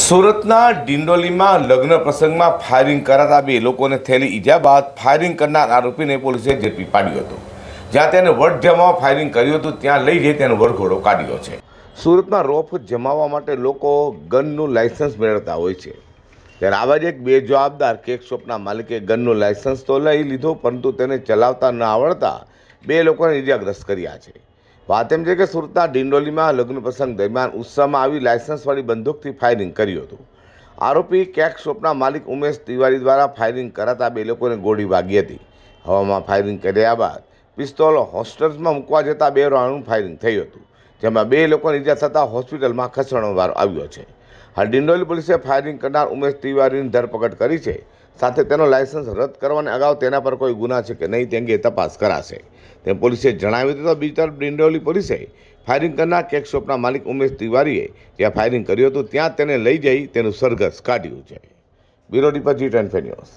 સુરતના ડિંડોલીમાં લગ્ન પ્રસંગમાં ફાયરિંગ કરાતા બે લોકોને થયેલી ઈજા બાદ ફાયરિંગ કરનાર આરોપીને પોલીસે ઝડપી પાડ્યો હતો. જ્યાં તેને વટ જમાવા ફાયરિંગ કર્યું હતું, ત્યાં લઈ જઈ તેનો વરઘોડો કાઢ્યો છે. સુરતમાં રોફ જમાવવા માટે લોકો ગનનું લાયસન્સ મેળવતા હોય છે. ત્યારે આવા જ એક બે જવાબદાર કેક શોપના માલિકે ગનનું લાયસન્સ તો લઈ લીધો, પરંતુ તેને ચલાવતા ન આવડતા બે લોકોને ઇજાગ્રસ્ત કર્યા છે. વાત એમ છે કે સુરતના ડિંડોલીમાં લગ્ન પ્રસંગ દરમિયાન ઉત્સાહમાં આવી લાયસન્સવાળી બંદૂકથી ફાયરિંગ કર્યું હતું. આરોપી કેક શોપના માલિક ઉમેશ તિવારી દ્વારા ફાયરિંગ કરાતા બે લોકોને ગોળી વાગી હતી. હવામાં ફાયરિંગ કર્યા બાદ પિસ્તોલ હોસ્ટેલ્સમાં મૂકવા જતાં બે રાઉન્ડ ફાયરિંગ થયું હતું, જેમાં બે લોકોને ઈજા થતાં હોસ્પિટલમાં ખસેડવામાં આવ્યો છે. હાલ ડિંડોલી પોલીસે ફાયરિંગ કરનાર ઉમેશ તિવારીની ધરપકડ કરી છે. સાથે તેનો લાયસન્સ રદ કરવાને અગાઉ તેના પર કોઈ ગુના છે કે નહીં તે અંગે તપાસ કરાશે. તેમ પોલીસે જણાવ્યું હતું તો બીજી તરફ ડિંડોલી પોલીસે ફાયરિંગ કરનાર કેક શોપના માલિક ઉમેશ તિવારીએ જ્યાં ફાયરિંગ કર્યું હતું ત્યાં તેને લઈ જઈ તેનું સરઘસ કાઢ્યું છે. Bureau report G ten news.